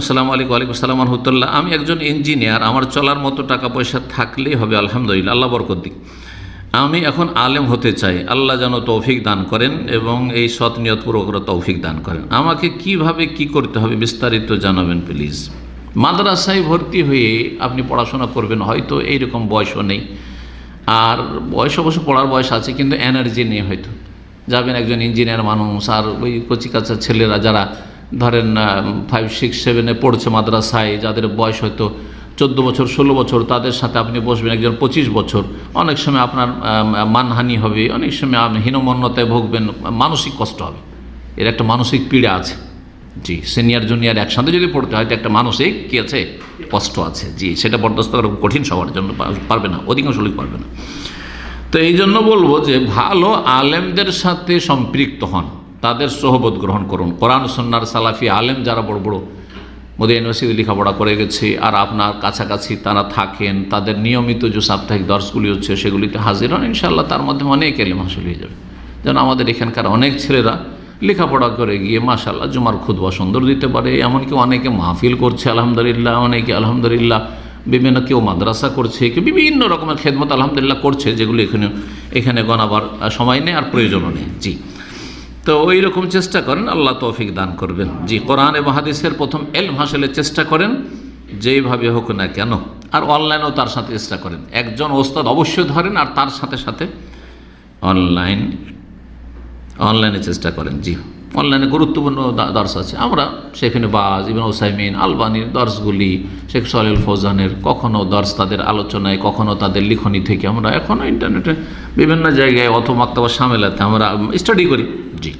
আসসালামু আলাইকুম, ওয়ালাইকুম আসসালাম, রহমতুল্লাহ। আমি একজন ইঞ্জিনিয়ার, আমার চলার মতো টাকা পয়সা থাকলেই হবে, আলহামদুলিল্লাহ, আল্লাহ বরকত দিক। আমি এখন আলেম হতে চাই, আল্লাহ যেন তৌফিক দান করেন এবং এই সৎ নিয়তপূর্বক তৌফিক দান করেন। আমাকে কীভাবে কি করতে হবে বিস্তারিত জানাবেন, প্লিজ। মাদ্রাসায় ভর্তি হয়ে আপনি পড়াশোনা করবেন, হয়তো এইরকম বয়সও নেই। আর বয়স অবশ্য পড়ার বয়স আছে, কিন্তু এনার্জি নেই হয়তো। যাবেন একজন ইঞ্জিনিয়ার মানুষ, আর ওই কচিকাচা ছেলেরা যারা ধরেন ফাইভ সিক্স সেভেনে পড়ছে মাদ্রাসায়, যাদের বয়স হয়তো চোদ্দ বছর, ষোলো বছর, তাদের সাথে আপনি বসবেন একজন পঁচিশ বছর। অনেক সময় আপনার মানহানি হবে, অনেক সময় আপনি হীনমন্যতায় ভুগবেন, মানসিক কষ্ট হবে। এর একটা মানসিক পীড়া আছে। জি সিনিয়র জুনিয়র একসাথে যদি পড়তে হয় একটা মানসিক কী আছে? কষ্ট আছে। জি, সেটা বরদাস্ত করা কঠিন সবার জন্য পারবে না, অধিকাংশ লোক পারবে না। তো এই জন্য বলব যে, ভালো আলেমদের সাথে সম্পৃক্ত হন। তাদের সহবত গ্রহণ করুন। কোরআন সন্ন্যার সালাফি আলেম যারা বড় বড় মোদী ইউনিভার্সিটি লেখাপড়া করে গেছে, আর আপনার কাছাকাছি তারা থাকেন, তাদের নিয়মিত যে সাপ্তাহিক দর্শগুলি হচ্ছে সেগুলিতে হাজির হন ইনশাল্লাহ তার মাধ্যমে অনেক এলেম হাসিল হয়ে যাবে। যেন আমাদের এখানকার অনেক ছেলেরা লেখাপড়া করে গিয়ে মাশাল্লাহ জুমার খুদবা সুন্দর দিতে পারে, এমনকি অনেকে মাহফিল করছে, আলহামদুলিল্লাহ, অনেকে আলহামদুলিল্লাহ বিভিন্ন কেউ মাদ্রাসা করছে, কেউ বিভিন্ন রকমের খেদমত আলহামদুলিল্লাহ করছে, যেগুলো এখানে এখানে গণাবার সময় নেই আর প্রয়োজনও নেই। জি। তো ওই রকম চেষ্টা করেন, আল্লাহ তৌফিক দান করবেন। জি, কোরআন এবং হাদিসের প্রথম এল হাসিলের চেষ্টা করেন, যেইভাবে হোক না কেন। আর অনলাইনেও তার সাথে চেষ্টা করেন। একজন ওস্তাদ অবশ্যই ধরেন, আর তার সাথে সাথে অনলাইন, অনলাইনে চেষ্টা করেন। জি, অনলাইনে গুরুত্বপূর্ণ দর্শ আছে। আমরা সেখানে বাজ, ইবন ওসাইমিন আলবানির দর্শগুলি, শেখ সলিল ফৌজানের কখনও দর্শ তাদের আলোচনায় কখনও তাদের লিখনি থেকে আমরা এখনও ইন্টারনেটে বিভিন্ন জায়গায় অথবা মাক্তাবা সামেলাতে আমরা স্টাডি করি। জি